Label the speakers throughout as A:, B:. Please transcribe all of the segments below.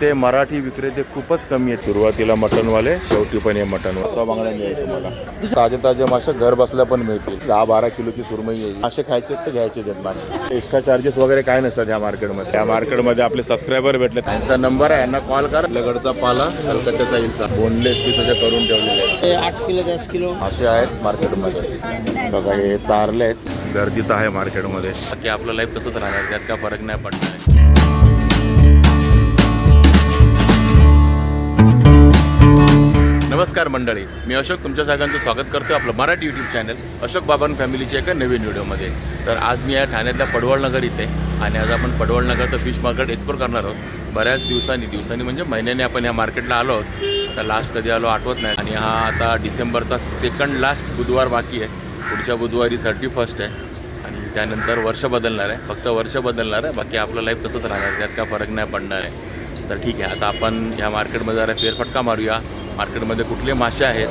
A: ते मराठी विक्रेते खूपच कमी आहेत. सुरुवातीला मटनवाले शेवटी पण हे मटन. बांगड्या मिळेल तुम्हाला? ताजे ताजे मासे घर बसल्या पण मिळतील. दहा बारा किलोची सुरमई आहे. मासे खायचे आहेत तर घ्यायचे आहेत मासे. एक्स्ट्रा चार्जेस वगैरे काय नसतात या मार्केटमध्ये. त्या मार्केटमध्ये आपले सबस्क्रायबर भेटले. त्यांचा नंबर आहे. यांना कॉल करा. लगडचा पाला कलकत्त्याचा इलचा बोनलेस पीस असे करून ठेवलेले आहेत.
B: आठ किलो दस किलो.
A: असे आहेत मार्केटमध्ये. बघा हे तारले आहेत. गर्दी तर आहे मार्केटमध्ये. बाकी आपलं लाईफ तसंच राहणार. त्यात काय फरक नाही पडणार. नमस्कार मंडळी मी अशोक तुमच्या सगळ्यांचं स्वागत करतो आपलं मराठी यूट्यूब चॅनल अशोक बाबान फॅमिलीच्या एका नवीन व्हिडिओमध्ये तर आज मी या ठाण्यातल्या पडवळ नगर इथे आणि आज आपण पडवळ नगरचं फिश मार्केट एक्सप्लोर करणार आहोत. बऱ्याच दिवसांनी दिवसांनी म्हणजे महिन्याने आपण या मार्केटला आलो आहोत. आता लास्ट कधी आलो आठवत नाही. आणि हा आता डिसेंबरचा सेकंड लास्ट बुधवार बाकी आहे. पुढच्या बुधवारी थर्टी फर्स्ट आहे. आणि त्यानंतर वर्ष बदलणार आहे. फक्त वर्ष बदलणार आहे. बाकी आपलं लाईफ तसंच राहणार त्यात काय फरक नाही पडणार आहे. तर ठीक आहे. आता आपण ह्या मार्केटमध्ये जरा फेरफटका मारूया. मार्केटमध्ये कुठले मासे आहेत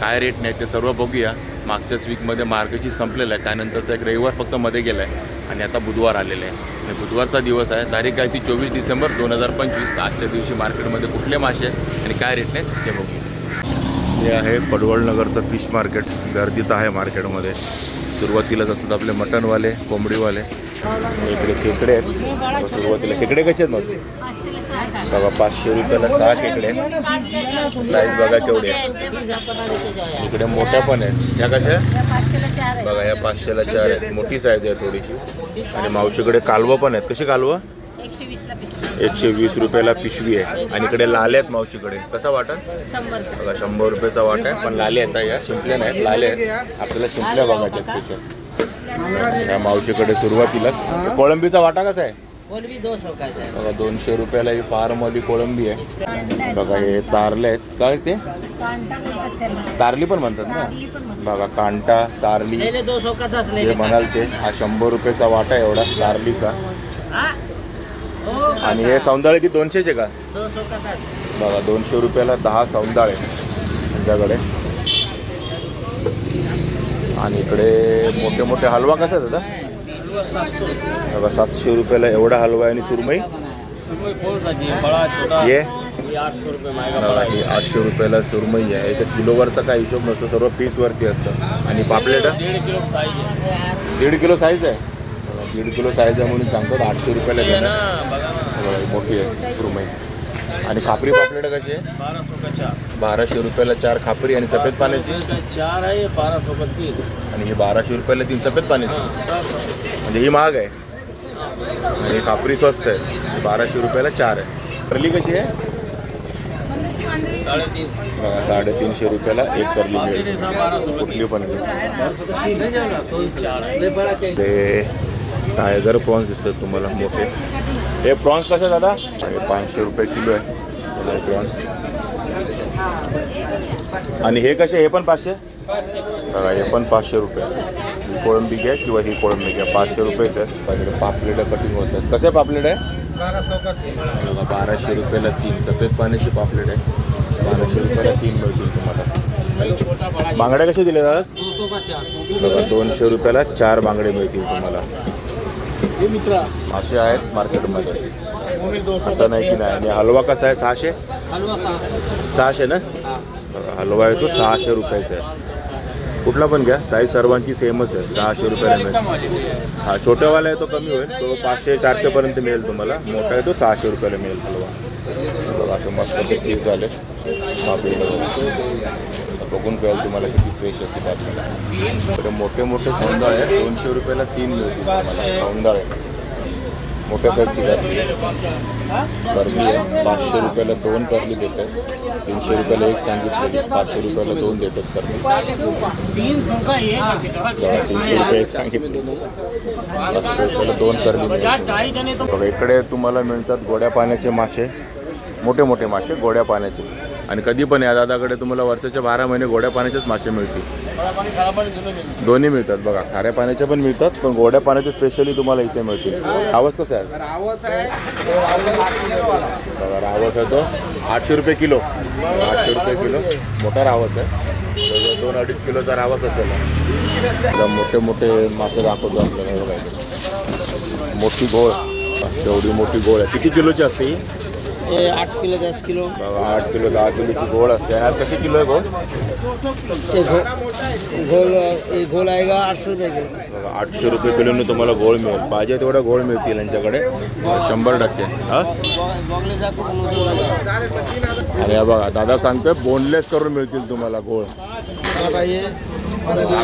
A: काय रेट नाही ते सर्व बघूया. मागच्याच वीकमध्ये मार्केटची संपलेलं आहे. त्यानंतरचा एक रविवार फक्त मध्ये गेला आहे आणि आता बुधवार आलेला आहे. आणि बुधवारचा दिवस आहे. तारीख आहे ती चोवीस डिसेंबर दोन हजार पंचवीस. आजच्या दिवशी मार्केटमध्ये कुठले मासे आहेत आणि काय रेट नाहीत ते बघूया. हे आहे पडवळनगरचं फिश मार्केट गर्दीत आहे मार्केटमध्ये. सुरुवातीलाच असतात आपले मटनवाले कोंबडीवाले. इकडे खेकडे आहेत. सुरुवातीला खेकडे कसे आहेत माझे बघा पाचशे रुपयाला सहा खेकडे आहेत. साईज बघा केवढे आहेत. इकडे मोठ्या पण आहेत. ह्या कशा बघा या पाचशेला चार आहेत. मोठी साईज आहे थोडीशी. आणि मावशीकडे कालवं पण आहेत. कशी कालवं?
C: एकशे
A: वीस रुपयाला पिशवी आहे. आणि इकडे लाले आहेत मावशीकडे. कसा वाटत
C: शंभर.
A: बघा शंभर रुपयाचा वाट आहे. पण लाले आहेत या? शिंपल्या नाहीत. लाले आहेत. आपल्याला शिंपल्या बघायच्या आहेत स्पेशल या मावशीकडे सुरुवातीलाच. कोळंबीचा वाटा कसा आहे?
B: है
A: बघा दोनशे रुपयाला ही फारमवाली कोळंबी आहे. बघा हे तारले आहेत. काय ते? तारली पण म्हणतात ना. बघा कांटा तारली. जे
B: ले
A: म्हणाल ते. हा शंभर रुपयाचा वाटा आहे एवढा तारलीचा.
B: हाँ?
A: आणि हे सौंदाळे ती दोनशेचे का?
B: का
A: बघा दोनशे रुपयाला दहा सौंदाळे त्यांच्याकडे आणि इकडे मोठे मोठे हलवा कसा आहे दादा? बघा सातशे रुपयाला एवढा हलवा आहे आणि सुरमई. ये. ही आठशे रुपयाला सुरमई आहे. इथे किलोवरचा काय हिशोब नसतो सर्व पीसवरती असतं. आणि पापलेट? दीड किलो साईज आहे? दीड किलो साईज आहे म्हणून सांगतात आठशे रुपयाला घेणार. मोठी आहे सुरमई आणि खापरी पापलेट कशी आहे? बाराशे रुपयाला चार खापरी आणि सफेद पाण्याची.
B: चार है ये बारह सौ का तीन.
A: आणि ही बाराशे रुपयाला तीन सफेद पाण्याची। म्हणजे ही महाग आहे. आणि खापरी स्वस्त आहे. बाराशे रुपयाला चार आहे. करली कशी आहे? बघा साडेतीनशे रुपयाला एक करली मिळेल. कुठली पण आहे.
B: तो
A: टायगर प्रॉन्स दिसतात तुम्हाला मोठे. हे प्रॉन्स कसे दादा? हे पाचशे रुपये किलो आहे. प्रॉन्स. आणि हे कसे हे पण पाचशे? बघा हे पण पाचशे रुपये. ही कोळंबी घ्या किंवा ही कोळंबी घ्या. पाचशे रुपयेच आहे बाकीकडे पापलेट कटिंग होतात कसे पापलेट आहे? बाराशे रुपयाला तीन सफेद पाण्याची पापलेट आहे. बाराशे रुपयाला तीन मिळतील तुम्हाला. बांगड्या कसे दिले दादा बघा दोनशे रुपयाला चार बांगडे मिळतील तुम्हाला. असे आहेत मार्केटमध्ये. असं नाही की नाही. आणि हलवा कसा आहे? सहाशे? सहाशे. ना? हलवा आहे तो सहाशे रुपयाचा आहे. कुठला पण घ्या. साईज सर्वांची सेमच आहे. सहाशे रुपयाला मिळेल. हा छोट्यावाला आहे तो कमी होईल. तो पाचशे चारशेपर्यंत मिळेल तुम्हाला. मोठा आहे तो सहाशे रुपयाला मिळेल हलवा. बघा असे मस्त पीस झाले. बघून कळेल तुम्हाला किती फ्रेश आहे तिथे आपल्याला. तर मोठे मोठे सौंदाळ आहेत दोनशे रुपयाला तीन मिळतील तुम्हाला. सौंदाळ आहे. मोठ्या साईजची करली करली आहे. पाचशे रुपयाला दोन करली देतात. तीनशे रुपयाला एक सांगितलेली. पाचशे रुपयाला दोन देतात करली तीनशे रुपये एक सांगितले. पाचशे रुपयाला दोन करली इकडे तुम्हाला मिळतात गोड्या पाण्याचे मासे. मोठे मोठे मासे गोड्या पाण्याचे. आणि कधी पण या दादाकडे तुम्हाला वर्षाच्या बारा महिने गोड्या पाण्याचेच मासे मिळतील. दोन्ही मिळतात बघा. खाऱ्या पाण्याचे पण मिळतात पण गोड्या पाण्याचे स्पेशली तुम्हाला इथे मिळतील. आवाज कसा आहे? बघा रावस आहे तो. आठशे रुपये किलो. आठशे रुपये किलो. मोठा रावस आहे. दोन अडीच किलोचा रावस असेल. मोठे मोठे मासे दाखवतो आपल्याला. मोठी गोळ. तेवढी मोठी गोळ आहे. किती किलोची असते ही?
B: आठ किलो दस किलो.
A: बघा आठ किलो दहा किलोची गोळ असते. आणि आज कशी किलो आहे गोळ
B: ये घो घोल ये घोल आएगा आठ सौ रुपये किलो?
A: बघा आठशे रुपये किलोने तुम्हाला गोळ मिळेल. पाहिजे तेवढा गोळ मिळतील यांच्याकडे. शंभर टक्के. हा? हा बघा दादा सांगतोय बोनलेस करून मिळतील तुम्हाला गोळ हा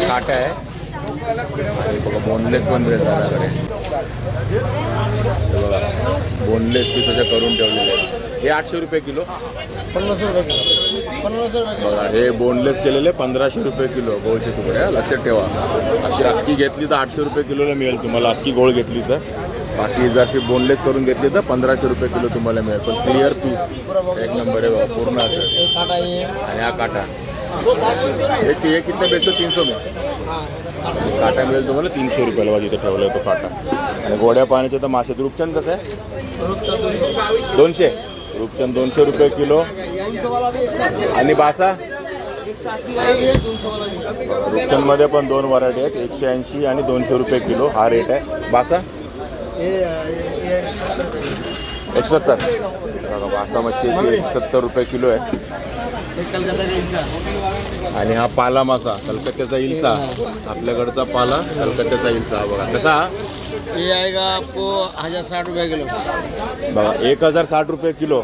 A: काटा आहे. बघा बोनलेस पण मिळेल दादाकडे बघा बोनलेस पीस असे करून ठेवलेले आहे हे आठशे रुपये किलो.
B: पन्नास रुपये किलो.
A: बघा हे बोनलेस केलेले पंधराशे रुपये किलो. गोळचे तुकडे हा, लक्षात ठेवा. अशी अक्की घेतली तर आठशे रुपये किलोला मिळेल तुम्हाला. अक्की गोळ घेतली तर. बाकी जर अशी बोनलेस करून घेतली तर पंधराशे रुपये किलो तुम्हाला मिळेल. पण क्लिअर पीस एक नंबर आहे पूर्ण असं. आणि हा काटा. हे किती भेटतो? तीनशे में. काटा मिळेल तुम्हाला तीनशे रुपयाला बघा इथे ठेवला तो काटा. आणि गोड्या पाण्याचे तर मासे रूपचंद कसं आहे? दोनशे. रूपचंद दोनशे रुपये किलो. आणि बासा? रूपचंदमध्ये पण दोन व्हरायटी आहेत एकशे ऐंशी आणि दोनशे रुपये किलो. हा रेट आहे. बासा?
B: ये
A: एकशे सत्तर बासा मच्छी आहे एकशे सत्तर रुपये किलो आहे.
B: का
A: आणि हा पाला मासा कलकत्त्याचा इल्सा. आपल्याकडचा पाला कलकत्त्याचा इल्सा. हा बघा कसा? हा?
B: ये आएगा आपको हजार साठ रुपये किलो?
A: बघा एक हजार साठ रुपये किलो.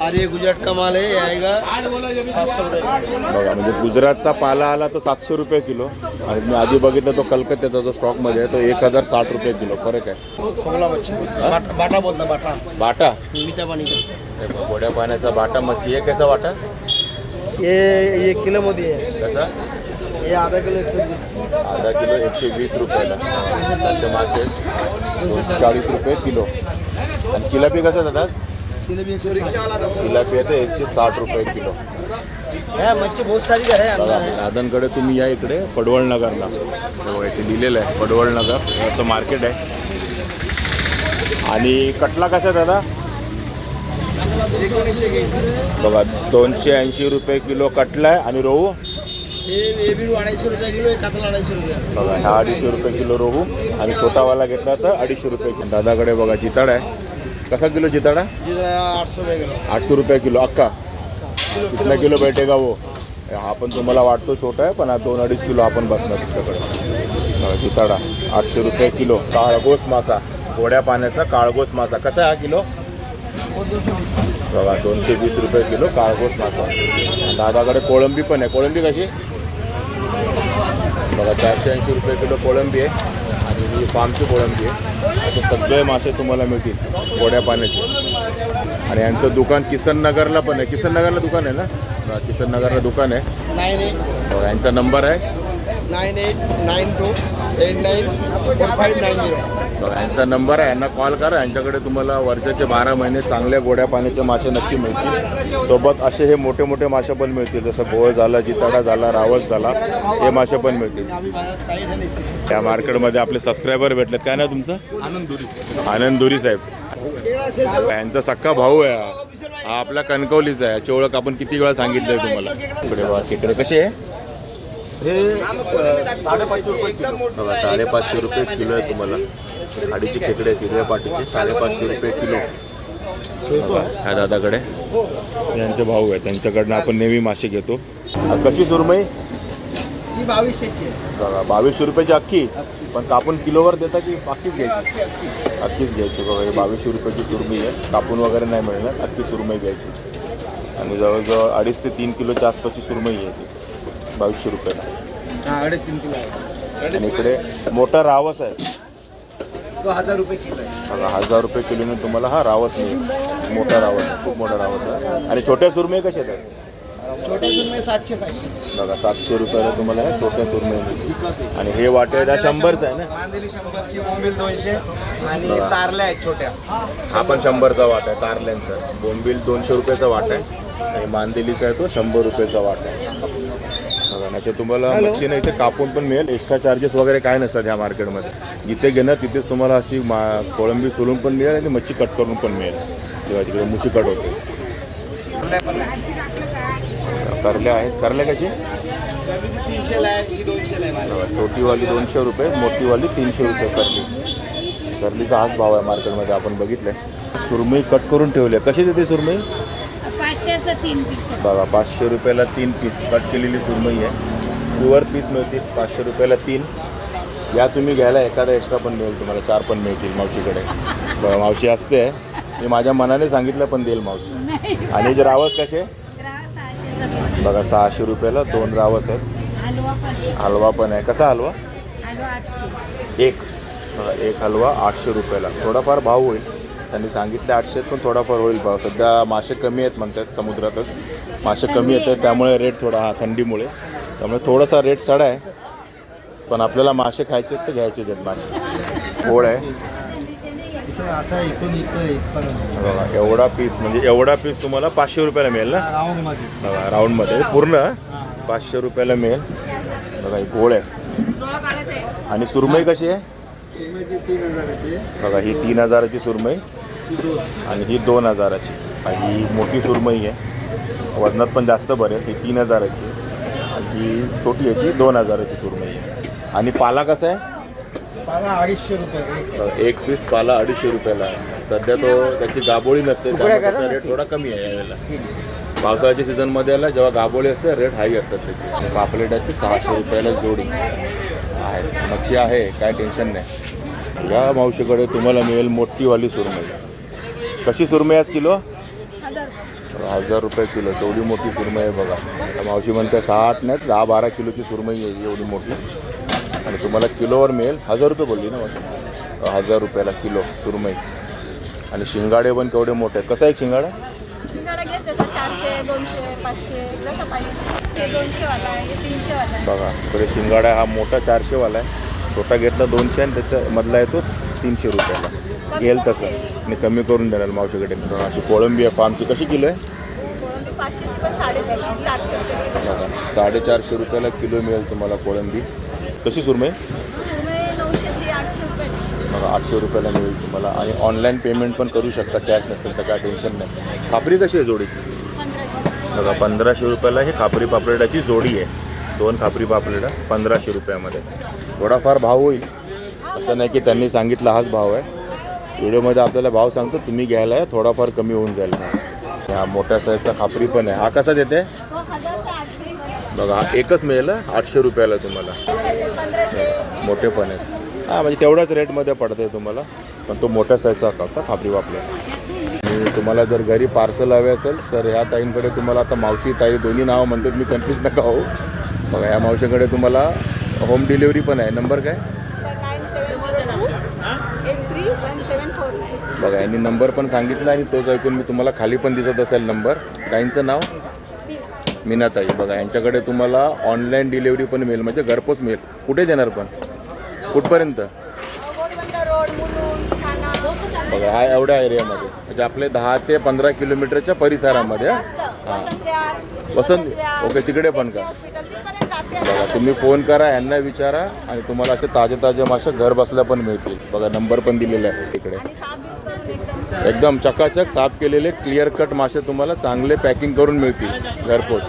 B: और ये गुजरात का माल है ये आएगा सात सौ रुपये
A: बघा म्हणजे गुजरातचा पाला आला तर सातशे रुपये किलो. आणि मी आधी बघितलं तो कलकत्त्याचा जो स्टॉकमध्ये आहे तो एक हजार साठ रुपये किलो. फरक आहे.
B: मच्छी. बाटा बाटा बोलता बाटा.
A: बाटा?
B: मीठा का
A: हे बघ, गोड्या पाण्याचा बाटा मच्छी आहे. कसा वाटा
B: ये ये किलो मध्ये आहे
A: कसा?
B: ये आधा किलो एक सौ बीस।
A: आधा किलो एकशे वीस रुपयाला. असे मासे दोनशे चाळीस रुपये किलो. आणि जिलापी कसं दादा?
B: जिलेबी एक साठ।
A: जिलापी आहे तर एकशे साठ रुपये किलो.
B: है मच्छी बहुत सारी है
A: बघा
B: अंदर है
A: दादांकडे तुम्ही या इकडे पडवळ नगरला. हे इथे लिहिलेलं आहे पडवळ नगर. हे असं मार्केट आहे. आणि कटला कसा आहे दादा? बघा दोनशे ऐंशी रुपये किलो कटला आहे. आणि रोहू? बघा हा अडीचशे रुपये किलो रोहू. आणि छोटावाला घेतला तर अडीचशे रुपये किलो. दादाकडे बघा जिताड आहे. कसा किलो जिताडा?
B: जिथं आठ सौ रुपये किलो.
A: अक्का? कितना किलो बैठेगा वो? हा पण तुम्हाला वाटतो छोटा आहे पण हा दोन अडीच किलो आपण बसणार तुमच्याकडे. जिताडा आठशे रुपये किलो. काळगोस मासा. गोड्या पाण्याचा काळगोस मासा. कसा आहे हा किलो? बघा दोनशे वीस रुपये किलो काळगोस मासा. दादाकडे कोळंबी पण आहे. कोळंबी कशी? बघा चारशे ऐंशी रुपये किलो कोळंबी आहे. आणि ही फार्मची कोळंबी आहे. असे सगळे मासे तुम्हाला मिळतील गोड्या पाण्याचे. आणि यांचं दुकान किसन नगरला पण आहे. किसन नगरला दुकान आहे ना? किसन नगरला दुकान आहे.
B: एट
A: बघा, यांचा नंबर आहे.
B: Nine eight nine two eight five nine zero
A: बघा, यांचा नंबर आहे यांना कॉल करा. यांच्याकडे तुम्हाला वर्षाचे बारा महिने चांगल्या गोड्या पाण्याचे मासे नक्की मिळतील. सोबत असे हे मोठे मोठे मासे पण मिळतील. जसं भोळ झाला जिताडा झाला रावस झाला हे मासे पण मिळतील. त्या मार्केटमध्ये आपले सबस्क्रायबर भेटलेत. काय ना तुमचं? आनंद आनंद दुरी साहेब. यांचा सक्का भाऊ आहे हा. हा आपला कणकवलीचा आहे. याची ओळख आपण किती वेळा सांगितलंय तुम्हाला? खेकडे कसे आहे?
D: साडेपाचशे रुपये किलो.
A: बघा साडेपाचशे रुपये किलो आहे तुम्हाला. खाडीचे खेकडे आहेत हिरव्या पाटीचे साडेपाचशे रुपये किलो. ह्या दादाकडे. यांचे भाऊ आहे त्यांच्याकडनं आपण नेहमी मासे घेतो. आज कशी सुरमई?
D: ही
A: बघा बावीसशे रुपयाची अख्खी. पण कापून किलोवर देता की अख्खीच घ्यायची? अख्खीच घ्यायची. बघा ही बावीसशे रुपयाची सुरमई आहे. कापून वगैरे नाही मिळणार अख्खी सुरमई घ्यायची. आणि जवळजवळ अडीच ते तीन किलोच्या आसपासची सुरमई आहे ती. बावीसशे रुपयाला.
B: हाँ अड़ीस तीन किलो
A: आणि इकडे मोठा रावस आहे.
D: तो हजार रुपये किलो आहे.
A: बघा हजार रुपये किलोने तुम्हाला हा रावस मिळेल. मोठा रावस आहे खूप मोठा रावस आहे. आणि छोट्या सुरमई कशा आहेत?
D: छोटे सुरमे सातशे सातशे.
A: बघा सातशे रुपयाला तुम्हाला ह्या छोट्या सुरमई मिळतील. आणि हे वाटे आहे शंभरचं आहे ना?
D: मांदेली शंभरची बोंबील दोनशे आणि. तारल्या आहेत छोट्या.
A: हा पण शंभरचा वाट आहे तारल्यांचा. बोंबील दोनशे रुपयाचा वाट आहे. आणि मांदेलीचा आहे तो शंभर रुपयाचा वाट आहे. नाचे तुम्हाला मच्छी ना इथे कापून पण मिळेल. एक्स्ट्रा चार्जेस वगैरे काय नसतात ह्या मार्केटमध्ये जिथे घेणार तिथेच तुम्हाला अशी मा कोळंबी सोलून पण मिळेल आणि मच्छी कट करून पण मिळेल. तेव्हा तिकडे मुशी कट होते. करल्या आहेत. करल्या कशी? छोटीवाली दोनशे रुपये मोठीवाली तीनशे रुपये करली. करलीचा हाच भाव आहे मार्केटमध्ये आपण बघितलं सुरमई कट करून ठेवली आहे. कशी देते सुरमई?
C: पाचशेचं तीन पीस
A: बघा पाचशे रुपयाला तीन पीस कट केलेली सुरमई आहे. प्युअर पीस मिळतील पाचशे रुपयाला तीन. या तुम्ही घ्यायला एखादा एक्स्ट्रा पण मिळेल तुम्हाला चार पण मिळतील मावशीकडे. बघा, मावशी असते. मी माझ्या मनाने सांगितलं पण देईल मावशी. आणि जे रावस कसे. बघा सहाशे रुपयाला दोन रावस आहेत.
C: हलवा पण एक.
A: हलवा पण आहे. कसा हलवा?
C: हलवा आठशे.
A: एक. बघा, एक हलवा आठशे रुपयाला. थोडाफार भाव होईल. त्यांनी सांगितले आठशेत पण थोडाफार होईल भाव. सध्या मासे कमी आहेत म्हणतात समुद्रातच. मासे कमी येतात त्यामुळे रेट थोडा हा थंडीमुळे. त्यामुळे थोडासा रेट चढ आहे. पण आपल्याला मासे खायचे आहेत तर घ्यायचेच आहेत मासे. गोड आहे. बघा एवढा पीस म्हणजे एवढा पीस तुम्हाला पाचशे रुपयाला मिळेल ना? बघा राऊंडमध्ये. पूर्ण? पाचशे रुपयाला मिळेल. बघा ही गोड आहे. आणि सुरमई कशी आहे? बघा ही तीन हजाराची सुरमई. आणि ही दोन हजाराची. ही मोठी सुरमई आहे. वजनात पण जास्त बरेल ही तीन हजाराची ही छोटी आहे ती दोन हजाराची सुरमई आहे. आणि पाला कसा आहे?
B: पाला अडीचशे रुपये
A: एक पीस पाला अडीचशे रुपयाला आहे. सध्या तो त्याची गाबोळी नसते त्यामुळे त्याचा रेट थोडा कमी आहे यावेळेला. पावसाळ्याच्या सीझनमध्ये आला जेव्हा गाबोळी असते रेट हाय असतात त्याचे. आणि पापलेट आहे ती सहाशे रुपयाला जोडी. आहे. मच्छी आहे काय टेन्शन नाही. या मावशीकडे तुम्हाला मिळेल मोठीवाली सुरमई. कशी सुरमई आज किलो? हजार रुपये किलो तेवढी मोठी सुरमई आहे बघा. आता मावशी म्हणते सहा आठ नाहीत दहा बारा किलोची सुरमई आहे एवढी मोठी. आणि तुम्हाला किलोवर मिळेल हजार रुपये बोलली ना मावशी. हजार रुपयाला किलो सुरमई. आणि शिंगाडे पण केवढे मोठे आहेत. कसा शिंगाडा?
C: शिंगाडा आहे आहे.
A: बघा इकडे शिंगाडा हा मोठा चारशेवाला आहे. छोटा घेतला दोनशे आणि त्याच्या मधला येतोच तीनशे रुपयाला. घेईल तसं. आणि कमी करून देणार मावशीकडे. अशी कोळंबी आहे फार्मची कशी किलो आहे? साडेचारशे रुपयाला किलो मिळेल तुम्हाला कोळंबी. कशी सुरमई? बघा आठशे रुपयाला मिळेल तुम्हाला. आणि ऑनलाईन पेमेंट पण करू शकता कॅश नसेल तर काय टेन्शन नाही. खापरी कशी आहे जोडी बघा पंधराशे रुपयाला ही खापरी पापलेटाची जोडी आहे. दोन खापरी पापलेटा पंधराशे रुपयामध्ये. थोडाफार भाव होईल. असं नाही की त्यांनी सांगितला हाच भाव आहे. व्हिडिओमध्ये आपल्याला भाव सांगतो तुम्ही घ्यायला थोडाफार कमी होऊन जाईल ह्या मोठ्या साईजचा खापरी पण आहे. हा कसा देते? बघा हा एकच मिळेल आठशे रुपयाला तुम्हाला. मोठे पण आहेत. हां म्हणजे तेवढ्याच रेटमध्ये पडतं आहे तुम्हाला पण तो मोठ्या साईजचा होता खापरी वापल्या आणि तुम्हाला जर घरी पार्सल हवे असेल तर ह्या ताईंकडे तुम्हाला आता मावशी ताई दोन्ही नावं म्हणतात मी कन्फ्यूज नका हो बघा ह्या मावशीकडे तुम्हाला होम डिलिव्हरी पण आहे. नंबर काय? बघा यांनी नंबर पण सांगितला आणि तोच ऐकून मी तुम्हाला खाली पण दिसत असेल नंबर. काहींचं नाव? मीनाताई. बघा यांच्याकडे तुम्हाला ऑनलाईन डिलेवरी पण मिळेल म्हणजे घरपोच मिळेल. कुठे देणार पण? कुठपर्यंत? बघा हा एवढ्या एरियामध्ये म्हणजे आपले दहा ते पंधरा किलोमीटरच्या परिसरामध्ये हां.
C: वसंत
A: ओके तिकडे पण का? बघा तुम्ही फोन करा यांना विचारा आणि तुम्हाला असे ताजे ताजे मासे घर बसल्या पण मिळतील. बघा नंबर पण दिलेला आहे तिकडे
C: एकदम
A: चकाचक साफ केलेले क्लिअर कट मासे तुम्हाला चांगले पॅकिंग करून मिळतील घरपोच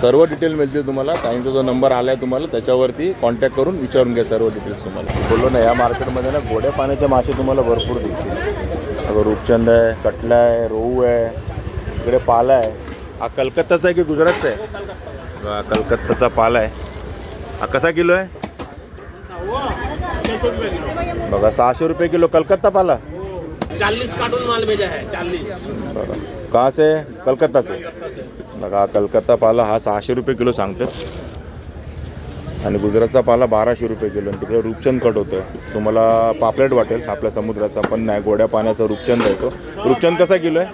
A: सर्व डिटेल मिळतील तुम्हाला. ताईंचा जो नंबर आला आहे तुम्हाला त्याच्यावरती कॉन्टॅक्ट करून विचारून घ्या सर्व डिटेल्स तुम्हाला. बोललो ना या मार्केटमध्ये ना गोड्या पाण्याचे मासे तुम्हाला भरपूर दिसतील. अगं रूपचंद आहे कटला आहे रोहू आहे इकडे पाला आहे. हा कलकत्ताचा आहे की गुजरातचा आहे? कलकत्ताचा पाला आहे. हा कसा किलो आहे? बघा सहाशे रुपये किलो कलकत्ता पाला
E: चालीस कार्टून माल भेजा है चालीस
A: बघा कहाँ से कलकत्ता से बघा कलकत्ता पाला हा सहाशे रुपये किलो सांगतात आणि गुजरातचा पाला बाराशे रुपये किलो. आणि तिकडे रूपचंद कट होतं तुम्हाला पापलेट वाटेल. आपल्या समुद्राचा पण नाही गोड्या पाण्याचा रूपचंद आहे तो. रूपचंद कसा किलो आहे?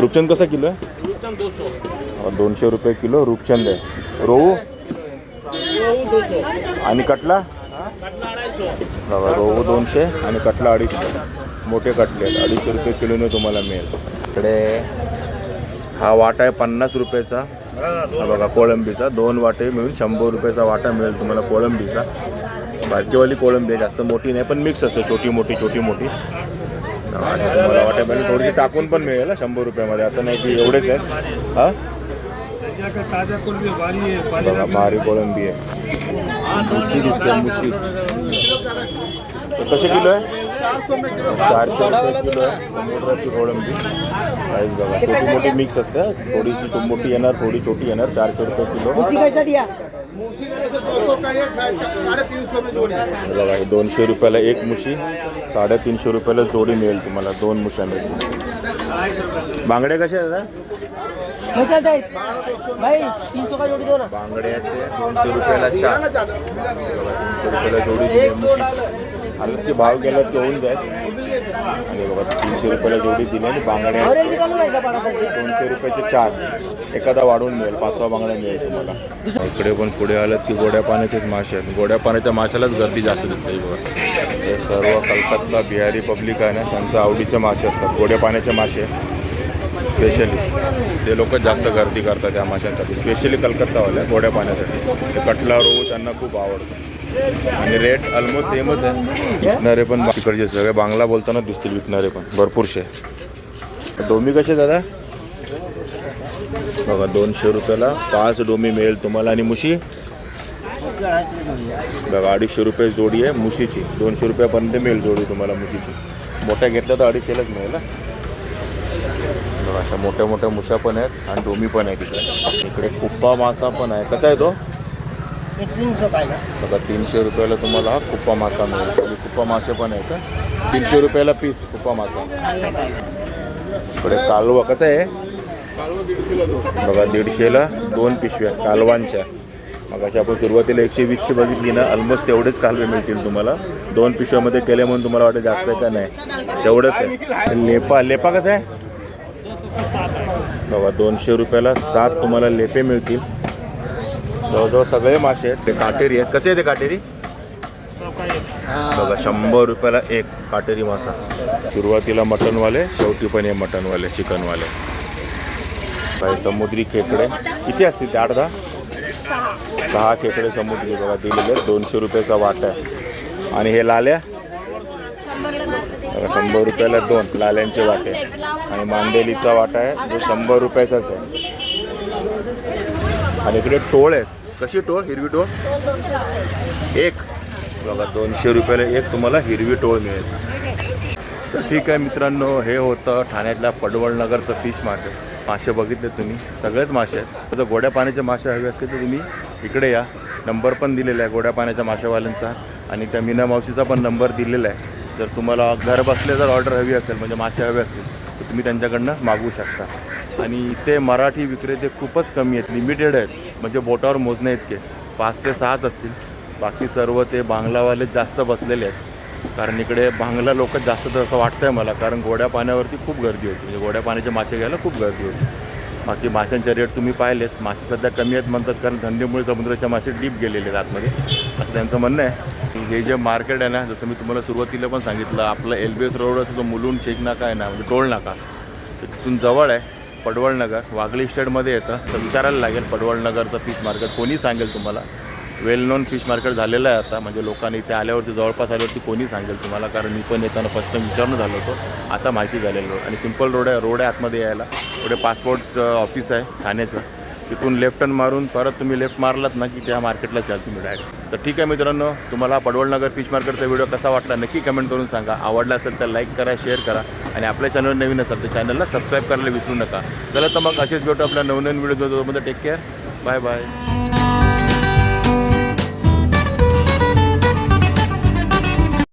A: रूपचंद कसा किलो आहे? दोनशे. रुपये किलो रूपचंद आहे. रोहू? आणि कटला? बघा रोहू दोनशे आणि कटला अडीचशे. मोठे कटले अडीचशे रुपये किलोने तुम्हाला मिळेल. इकडे हा वाटा आहे पन्नास रुपयाचा. हा बघा कोळंबीचा. दोन वाटे मिळून शंभर रुपयाचा वाटा मिळेल तुम्हाला कोळंबीचा. बारकीवाली कोळंबी आहे जास्त मोठी नाही पण मिक्स असते. छोटी मोठी छोटी मोठी. आणि तुम्हाला वाटा मिळेल. थोडीशी टाकून पण मिळेल शंभर रुपयामध्ये. असं नाही की एवढेच आहेत. हा?
B: आहे
A: बघा भारी कोळंबी आहे. मुशी दिसते मुशी? कसे किलो आहे? चारशे रुपये किलो आहे. समुद्राची कोळंबी. साईज बघा छोटी मोठी मिक्स असते. थोडीशी मोठी येणार थोडी छोटी येणार चारशे रुपये किलो.
B: कैसा
A: बघा दोनशे रुपयाला एक मुशी साडेतीनशे रुपयाला जोडी मिळेल तुम्हाला दोन मुशा मिळतील बांगड्या कशा आहेत दादा?
B: भाई तीन सौ का जोड़ी दो ना।
A: बांगड्याचे दोनशे रुपयाला चार। तीनशे रुपयाला जोडी मुशी हलके भाव गेला की होऊन जाईल आणि बघा तीनशे रुपयाला जोडी दिली आणि बांगड्या
B: निकालो
A: दोनशे रुपयाचे चार। एखादा वाढवून मिळेल पाचवा बांगडा मिळेल तुम्हाला। इकडे पण पुढे आलं की गोड्या पाण्याचेच मासे आहेत. गोड्या पाण्याच्या माशालाच गर्दी जास्त दिसते बघा. हे सर्व कलकत्ता बिहारी पब्लिक आहे ना त्यांचं आवडीचे मासे असतात. गोड्या पाण्याचे मासे स्पेशली ते लोक जास्त गर्दी करतात त्या माशांसाठी. स्पेशली कलकत्तावाल्या गोड्या पाण्यासाठी. ते कटला रोहू त्यांना खूप आवडतं. आणि रेट ऑलमोस्ट सेमच आहे. विकणारे पण तिकडचे सगळे बांगला बोलताना दिसतील विकणारे पण. भरपूरशे. डोमी कसे दादा? बघा दोनशे रुपयाला पाच डोमी मिळेल तुम्हाला. आणि मुशी? बघा अडीचशे रुपये जोडी आहे मुशीची. दोनशे रुपयापर्यंत मिळेल जोडी तुम्हाला मुशीची. मोठ्या घेतल्या तर अडीचशेलाच मिळेल. बघा अशा मोठ्या मोठ्या मुशा पण आहेत आणि डोमी पण आहेत इकडे. इकडे कुप्पा मासा पण आहे. कसा आहे तो? बघा तीनशे रुपयाला तुम्हाला हा कुप्पा मासा मिळेल. कुप्पा मासे पण आहेत. तीनशे रुपयाला पीस कुप्पा मासा. इकडे कालवा कसं आहे? बघा दीडशेला दोन पिशव्या कालवांच्या. मग अशा आपण सुरुवातीला एकशे वीसची बघितली ना ऑलमोस्ट तेवढेच कालवे मिळतील तुम्हाला. दोन पिशव्यामध्ये केले म्हणून तुम्हाला वाटतं जास्त आहे का नाही. तेवढंच आहे. लेपा लेपा कसं आहे? बघा दोनशे रुपयाला सात तुम्हाला लेपे मिळतील. जवळजवळ सगळे मासे आहेत ते काटेरी आहेत. कसे आहेत ते काटेरी? बघा शंभर रुपयाला एक काटेरी मासा. सुरुवातीला मटनवाले शेवटी पण हे मटनवाले चिकनवाले. काही समुद्री खेकडे. किती असतील ते आठ दहा? सहा. खेकडे समुद्री बघा दिलेले दोनशे रुपयाचा वाटा आहे. आणि हे लाल्या? शंभर रुपयाला दोन लाल्यांचे वाटे आणि मांदेलीचा वाटा आहे जो शंभर रुपयाचाच आहे. आणि इकडे टोळ आहेत. कशी टोळ? हिरवी टोळ? एक. बघा दोनशे रुपयाला एक तुम्हाला हिरवी टोळ मिळेल. तर ठीक आहे मित्रांनो हे होतं ठाण्यातल्या पडवळनगरचं फिश मार्केट मासे बघितले तुम्ही सगळेच मासे आहेत. जर गोड्या पाण्याचे मासे हवे असतील तर तुम्ही इकडे या. नंबर पण दिलेला आहे गोड्या पाण्याच्या मासेवाल्यांचा. आणि त्या मीना मावशीचा पण नंबर दिलेला आहे. जर तुम्हाला घर बसले जर ऑर्डर हवी असेल म्हणजे मासे हवे असतील तर तुम्ही त्यांच्याकडनं मागवू शकता. आणि इथे मराठी विक्रेते खूपच कमी आहेत लिमिटेड आहेत. म्हणजे बोटावर मोजणे इतके. पाच ते सहाच असतील. बाकी सर्व ते बांगलावाले जास्त बसलेले आहेत. कारण इकडे बांगला लोक जास्त तर असं वाटतं आहे मला कारण गोड्या पाण्यावरती खूप गर्दी होती. म्हणजे गोड्या पाण्याचे मासे घ्यायला खूप गर्दी होती. बाकी माशांचे रेट तुम्ही पाहिलेत. मासे सध्या कमी आहेत म्हणतात कारण धंदेमुळे समुद्राच्या मासे डीप गेलेले आहेत आतमध्ये. असं त्यांचं म्हणणं आहे. हे जे मार्केट आहे ना जसं मी तुम्हाला सुरुवातीला पण सांगितलं आपलं एल बी एस रोडचा जो मुलून चेक नाका आहे ना म्हणजे टोल नाका तिथून जवळ आहे पडवळ नगर वागली येतं तर विचारायला लागेल पडवळ नगरचं फिश मार्केट कोणी सांगेल तुम्हाला? वेल नोन फिश मार्केट झालेलं आहे आता म्हणजे लोकांनी इथे आल्यावरती जवळपास आल्यावरती कोणी सांगेल तुम्हाला? कारण मी पण येताना फर्स्ट टाइम विचारणं झालं होतं आता माहिती झालेलं आणि सिंपल रोड आहे रोड आहे आतमध्ये यायला. पुढे पासपोर्ट ऑफिस आहे ठाण्याचं. तिथून लेफ्ट टर्न मारून परत तुम्ही लेफ्ट मारलात ना की त्या मार्केटला जाल तुम्ही डायरेक्ट तर ठीक आहे मित्रांनो तुम्हाला पडवळनगर फिश मार्केटचा व्हिडिओ कसा वाटला नक्की कमेंट करून सांगा. आवडला असेल तर लाईक करा शेअर करा आणि आपल्या चॅनल नवीन असेल तर चॅनलला सबस्क्राईब करायला विसरू नका. चला तर मग असेच भेटू आपल्या नवनवीन video take care bye bye